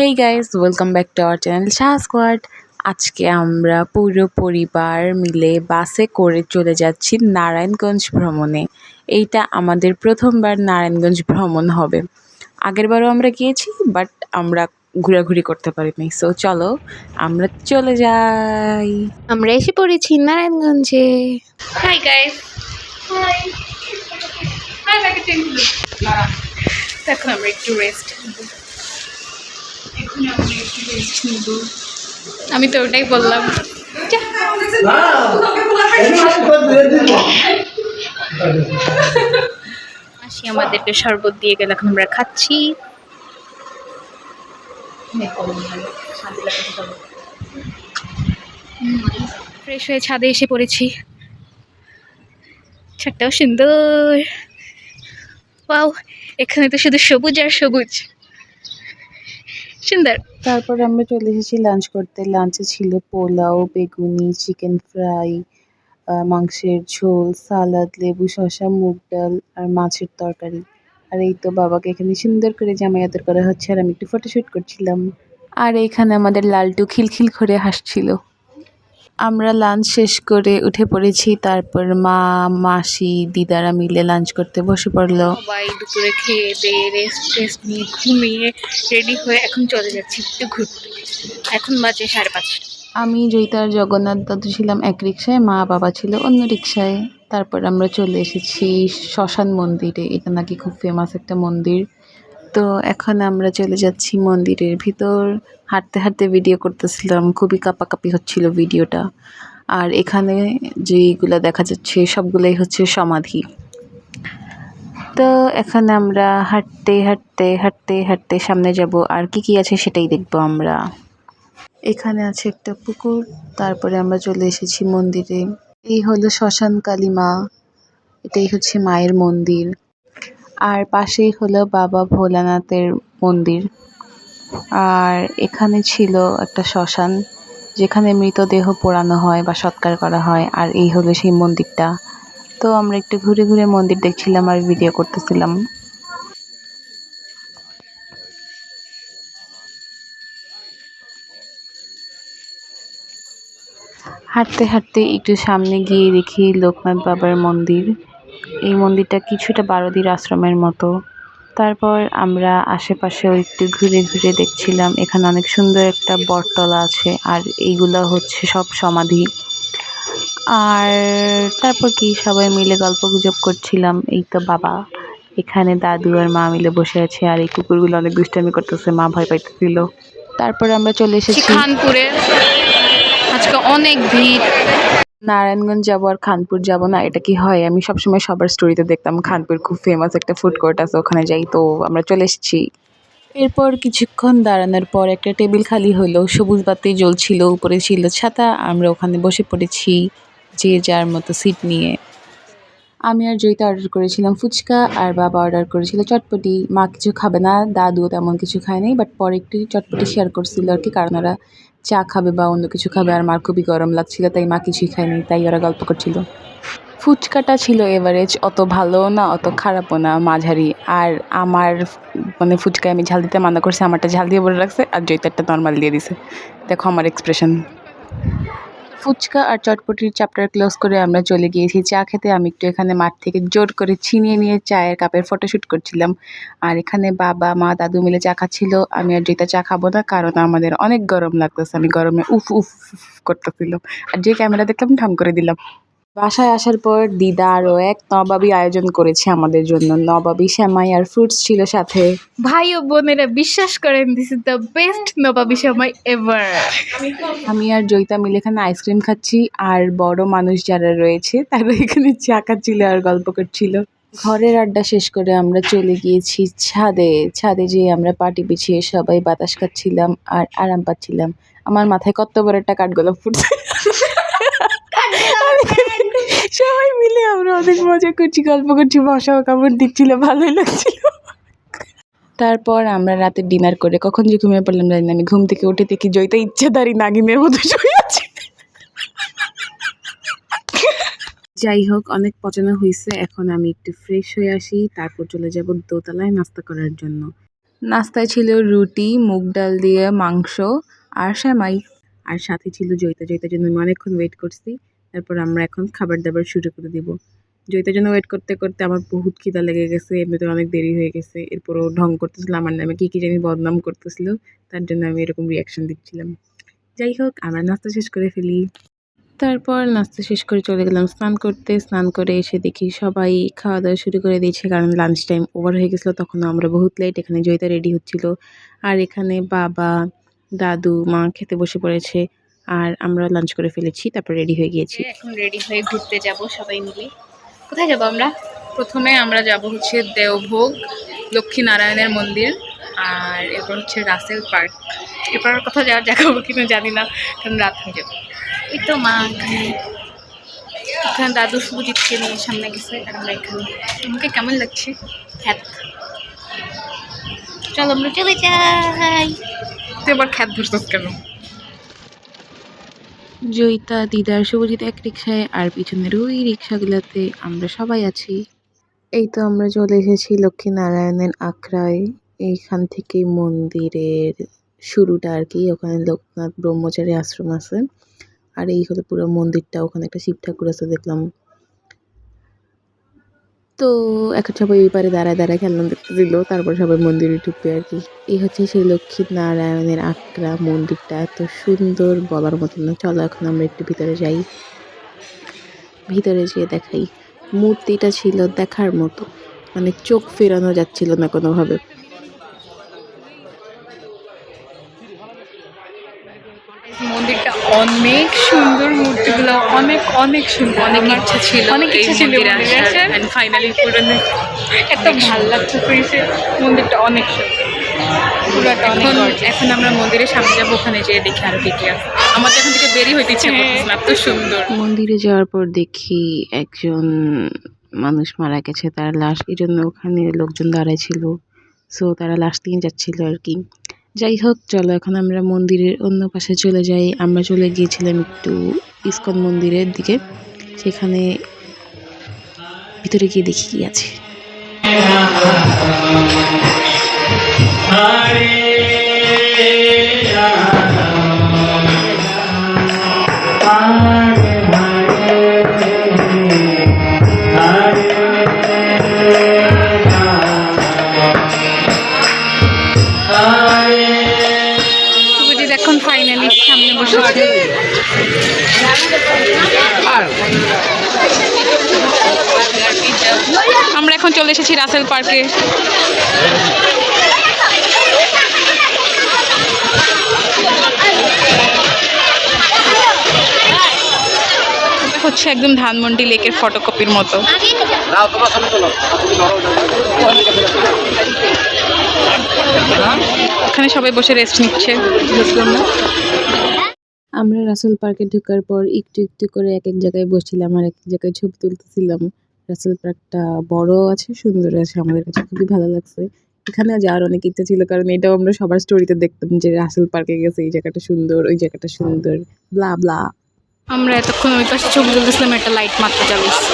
Hey guys welcome back to our channel Shah squad আজকে আমরা পুরো পরিবার মিলে বাসে করে চলে যাচ্ছি নারায়ণগঞ্জ ভ্রমণে। এইটা আমাদের প্রথমবার নারায়ণগঞ্জ ভ্রমণ হবে। আগেরবারও আমরা গিয়েছি বাট আমরা ঘোরাঘুরি করতে পারিনি। সো চলো আমরা চলে যাই। আমরা এসে পড়েছি নারায়ণগঞ্জে। হাই গাইস হাই হাই এখন আমরা একটু রেস্ট এখন আমরা একটু রেস্ট নিব আমি তো ওটাই বললাম। আসি আমাদেরকে শরবত দিয়ে গেল, এখন আমরা খাচ্ছি। ফ্রেশ হয়ে ছাদে এসে পড়েছি। ছাদটাও সুন্দর। এখানে তো শুধু সবুজ আর সবুজ। সুন্দর। তারপর আমরা চলে এসেছি লাঞ্চ করতে। লাঞ্চে ছিল পোলাও বেগুনি চিকেন ফ্রাই মাংসের ঝোল সালাদ লেবু শসা মুগ ডাল আর মাছের তরকারি। আর এই তো বাবাকে এখানে সুন্দর করে জামাই আদর করা হচ্ছে আর আমি একটু ফটোশ্যুট করছিলাম। আর এখানে আমাদের লালটু খিলখিল করে হাসছিল। আমরা লাঞ্চ শেষ করে উঠে পড়েছি তারপর মা মাসি দিদারা মিলে লাঞ্চ করতে বসে পড়ল। সবাই দুপুরে খেয়ে দিয়ে রেস্ট টেস্ট নিয়ে ঘুমিয়ে রেডি হয়ে এখন চলে যাচ্ছি একটু ঘুরতে। এখন বাজে সাড়ে পাঁচটা। আমি জয়িতার জগন্নাথ দাদু ছিলাম এক রিক্সায় মা বাবা ছিল অন্য রিক্সায় তারপর আমরা চলে এসেছি শ্মশান মন্দিরে এটা নাকি খুব ফেমাস একটা মন্দির। তো এখন আমরা চলে যাচ্ছি মন্দিরের ভিতর। হাঁটতে হাঁটতে ভিডিও করতেছিলাম, খুবই কাপাকাপি হচ্ছিল ভিডিওটা আর এখানে যেইগুলো দেখা যাচ্ছে, সবগুলোই হচ্ছে সমাধি। তো এখন আমরা হাঁটতে হাঁটতে হাঁটতে হাঁটতে সামনে যাব, আর কি কি আছে সেটাই দেখব আমরা। এখানে আছে একটা পুকুর, তারপরে আমরা চলে এসেছি মন্দিরে। এই হলো শ্মশান কালী মা, এটাই হচ্ছে মায়ের মন্দির। আর পাশেই হলো বাবা ভোলানাথের মন্দির। আর এখানে ছিল একটা শ্মশান, যেখানে মৃতদেহ পোড়ানো হয় বা সৎকার করা হয়, আর এই হলো সেই মন্দিরটা। তো আমরা একটু ঘুরে ঘুরে মন্দির দেখছিলাম আর ভিডিও করতেছিলাম। হাঁটতে হাঁটতে একটু সামনে গিয়ে দেখি লোকনাথ বাবার মন্দির। এই মন্দিরটা কিছুটা বারদির আশ্রমের মতো। তারপর আমরা আশেপাশেও একটু ঘুরে ঘুরে দেখছিলাম, এখানে অনেক সুন্দর একটা বটতলা আছে, আর এইগুলো হচ্ছে সব সমাধি। আর তারপর কি, সবাই মিলে গল্প গুজব করছিলাম, এই তো বাবা। এখানে দাদু আর মা মিলে বসে আছে, আর এই কুকুরগুলো অনেক দুষ্টামি করতেছে, মা ভয় পাইতেছিল। তারপর আমরা চলে এসেছি। খানপুরে আজকে অনেক ভিড়। নারায়ণগঞ্জ যাব আর খানপুর যাব না, এটা কি হয়? আমি সবসময় সবার স্টোরিতে দেখতাম খানপুর খুব ফেমাস একটা ফুড কোর্ট আছে, ওখানে যাই, তো আমরা চলে এসেছি। এরপর কিছুক্ষণ দাঁড়ানোর পর একটা টেবিল খালি হলো, সবুজ বাতি জ্বলছিল, উপরে ছিল ছাতা, আমরা ওখানে বসে পড়েছি, যে যার মতো সিট নিয়ে। আমি আর জয়িতা অর্ডার করেছিলাম ফুচকা, আর বাবা অর্ডার করেছিল চটপটি। মা কিছু খাবে না দাদু তেমন কিছু খায় নাই বাট পরে একটু চটপটি শেয়ার করছিল আর কি, কারণ ওরা চা খাবে বা অন্য কিছু খাবে, আর মার খুবই গরম লাগছিল, তাই মা কিছুই খায়নি তাই ওরা গল্প করছিল। ফুচকাটা ছিল এভারেজ অত ভালো না, অত খারাপও না, মাঝারি। আর আমার মানে ফুচকায় আমি ঝাল দিতে মানা করছি, আমারটা ঝাল দিয়ে বলে রাখছে, আর জৈতারটা নর্মাল দিয়ে দিছে। দেখো আমার এক্সপ্রেশন ফুচকা আর চটপটির চ্যাপ্টার ক্লোজ করে আমরা চলে গিয়েছি। চা খেতে আমি একটু এখানে মাঠ থেকে জোর করে ছিনিয়ে নিয়ে চায়ের কাপের ফটোশ্যুট করছিলাম। আর এখানে বাবা, মা, দাদু মিলে চা খাচ্ছিল। আমি আর যেটা চা খাব না কারণ আমাদের অনেক গরম লাগতেছে। আমি গরমে উফ উফ করতেছিলাম। আর যে ক্যামেরা দেখলাম ঠাম করে দিলাম। বাসায় আসার পর দিদা আরও এক নবাবী আয়োজন করেছে আমাদের জন্য। নবাবি শ্যামাই আর ফ্রুটস ছিল সাথে। ভাই ও বোনেরা বিশ্বাস করেন this is the best nawabi সময় এভার আমি আর জয়িতা মিলে এখানে আইসক্রিম খাচ্ছি আর বড় মানুষ যারা রয়েছে তারা এখানে চা খাচ্ছিল আর গল্প করছিল। ঘরের আড্ডা শেষ করে আমরা চলে গিয়েছি ছাদে। ছাদে যেয়ে আমরা পাটি পিছিয়ে সবাই বাতাস খাচ্ছিলাম আর আরাম পাচ্ছিলাম। আমার মাথায় কত বড় একটা কাঠগোলাপ ফুটছে। সবাই মিলে আমরা অনেক মজা করছি গল্প করছি বসাও কাপড় দিচ্ছিল ভালোই লাগছিল। তারপর আমরা রাতে ডিনার করে কখন যে ঘুমিয়ে পড়লাম জানি না আমি ঘুম থেকে উঠে দেখি জয়িতা ইচ্ছাধারী নাগিনের মতো শুয়ে আছে। যাই হোক অনেক পচানো হয়েছে এখন আমি একটু ফ্রেশ হয়ে আসি তারপর চলে যাব দোতলায় নাস্তা করার জন্য। নাস্তায় ছিল রুটি মুগ ডাল দিয়ে মাংস আর সেমাই। আর সাথে ছিল জয়িতা। জয়িতার জন্য আমি অনেকক্ষণ ওয়েট করছি। তারপর আমরা এখন খাবার দাবার শুরু করে দিব। জয়িতার জন্য ওয়েট করতে করতে আমার বহুত খিদা লেগে গেছে এমনিতে অনেক দেরি হয়ে গেছে। এরপরও ঢং করতেছিল, আমার নামে কী কী জানি বদনাম করতেছিল, তার জন্য আমি এরকম রিয়াকশন দিচ্ছিলাম। যাই হোক, আমরা নাস্তা শেষ করে ফেলি। তারপর নাস্তা শেষ করে চলে গেলাম স্নান করতে। স্নান করে এসে দেখি সবাই খাওয়া দাওয়া শুরু করে দিয়েছে, কারণ লাঞ্চ টাইম ওভার হয়ে গেছিল তখন আমরা বহুত লেট এখানে জয়িতা রেডি হচ্ছিল। আর এখানে বাবা দাদু, মা খেতে বসে পড়েছে আর আমরা লাঞ্চ করে ফেলেছি, তারপর রেডি হয়ে গিয়েছি। এখন রেডি হয়ে ঘুরতে যাব সবাই মিলে। কোথায় যাব আমরা? প্রথমে আমরা যাব হচ্ছে দেওভোগ, লক্ষ্মীনারায়ণের মন্দির আর এরপর হচ্ছে রাসেল পার্ক। এরপর কোথাও যাওয়ার জায়গা হবে কিনা জানি না, কারণ রাত হয়ে যাবে। এই তো মা, এখানে এখানে দাদু শুভজিৎকে নিয়ে সামনে গেছে আর আমরা এখানে। আমাকে কেমন লাগছে? খ্যাত চলো আমরা চলে যাই। তুই আবার খ্যাত ধরছিস কেন? জয়িতা দিদার শুভজিৎ এক রিক্সায় আর পিছনের ওই রিক্সাগুলোতে আমরা সবাই আছি। এই তো আমরা চলে এসেছি লক্ষ্মীনারায়ণের আখড়ায়। এইখান থেকে মন্দিরের শুরুটা আর কি ওখানে লোকনাথ ব্রহ্মচারী আশ্রম আছে। আর এই হলো পুরো মন্দিরটা ওখানে একটা শিব ঠাকুর আছে দেখলাম। তো এখন সবাই এই পারে দাঁড়ায় দাঁড়ায় খেলনা দেখতে দিল তারপর সবাই মন্দিরে ঢুকবে আর কি। এই হচ্ছে সেই লক্ষ্মী নারায়ণের আখড়া মন্দিরটা এত সুন্দর বলার মতো না। চলো এখন আমরা একটু ভিতরে যাই। ভিতরে যেয়ে দেখাই। মূর্তিটা ছিল দেখার মতো। মানে চোখ ফেরানো যাচ্ছিল না কোনোভাবে মন্দিরটা অনেক সুন্দর মূর্তিগুলো অনেক অনেক সুন্দর অনেক ইচ্ছা ছিল অনেক ইচ্ছা ছিল ফাইনালি পূরণ এত ভালো লাগছে মন্দিরটা অনেক সুন্দর। এখন এখন আমরা মন্দিরের সামনে যাব ওখানে যেয়ে দেখি আরও কি কি আছে। আমাদের এখান থেকে দেরি হইতে ইচ্ছে করতেছে না, এত সুন্দর। মন্দিরে যাওয়ার পর দেখি একজন মানুষ মারা গেছে তার লাশ এই জন্য ওখানে লোকজন দাঁড়ায় ছিল। সো তারা লাশ নিয়ে যাচ্ছিল আর কি। যাই হোক, চলো এখন আমরা মন্দিরের অন্য পাশে চলে যাই। আমরা চলে গিয়েছিলাম একটু ইস্কন মন্দিরের দিকে। সেখানে ভিতরে গিয়ে দেখি কি আছে। এখন চলে এসেছি রাসেল পার্কে। হচ্ছে একদম ধানমন্ডি লেকের ফটোকপির মতো। ওখানে সবাই বসে রেস্ট নিচ্ছে। বুঝলাম না আমরা রাসেল পার্কে ঢোকার পর একটু একটু করে এক এক জায়গায় বসছিলাম আর এক এক জায়গায় ছবি তুলতেছিলাম। রাসেল পার্কটা বড় আছে, সুন্দর আছে, আমাদের কাছে খুবই ভালো লাগছে। এখানে যাওয়ার অনেক ইচ্ছা ছিল, কারণ এটাও আমরা সবার স্টোরিতে দেখতাম যে রাসেল পার্কে গেছে, এই জায়গাটা সুন্দর, ওই জায়গাটা সুন্দর ব্লা ব্লা আমরা এতক্ষণ ওই পাশে ছবি তুলতেছিলাম, একটা লাইট মাত্র জ্বালিয়েছি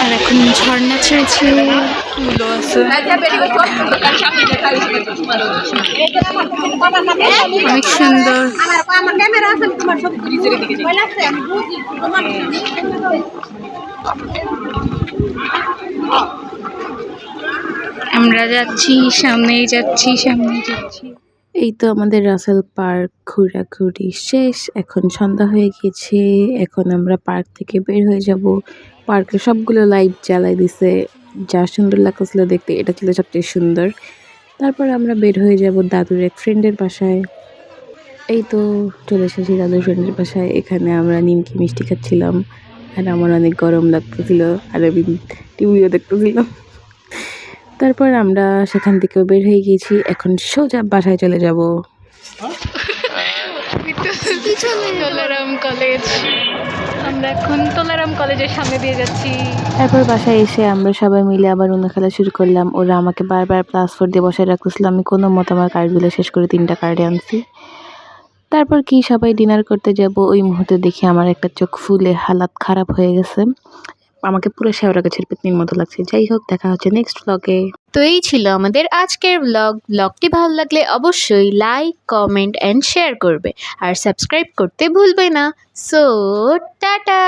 আর এখন ঝর্ণা ছেড়েছে অনেক সুন্দর। আমরা যাচ্ছি সামনেই যাচ্ছি সামনেই যাচ্ছি। এই তো আমাদের রাসেল পার্ক ঘোরাঘুরি শেষ। এখন সন্ধ্যা হয়ে গিয়েছে। এখন আমরা পার্ক থেকে বের হয়ে যাব। পার্কে সবগুলো লাইট জ্বালাই দিছে। যা সুন্দর লাগতেছিল দেখতে, এটা ছিল সবচেয়ে সুন্দর। তারপর আমরা বের হয়ে যাব দাদুর এক ফ্রেন্ডের বাসায়। এই তো চলে এসেছি দাদুর ফ্রেন্ডের বাসায়। এখানে আমরা নিমকি মিষ্টি খাচ্ছিলাম। আর আমার অনেক গরম লাগতেছিল। আর আমি টিভিও দেখতেছিলাম। তারপর আমরা সেখান থেকেও বের হয়ে গিয়েছি। এখন সোজা বাসায় চলে যাব। তোলারাম কলেজ। আমরা এখন তোলারাম কলেজের সামনে দিয়ে যাচ্ছি। তারপর বাসায় এসে আমরা সবাই মিলে আবার অন্য খেলা শুরু করলাম। ওরা আমাকে বারবার প্লাস ফোর দিয়ে বসায় রাখতেছিল। আমি কোনো মতো আমার কার্ডগুলো শেষ করে তিনটা কার্ডে আনছি। তারপর কি সবাই ডিনার করতে যাব ওই মুহূর্তে দেখি আমার একটা চোখ ফুলে হালাত খারাপ হয়ে গেছে। আমাকে পুরো শেওড়া গাছের পেতনির মতো লাগছে। যাই হোক, দেখা হচ্ছে নেক্সট ব্লগে তো এই ছিল আমাদের আজকের ব্লগ ব্লগটি ভালো লাগলে অবশ্যই লাইক কমেন্ট অ্যান্ড শেয়ার করবে। আর সাবস্ক্রাইব করতে ভুলবে না। So tata!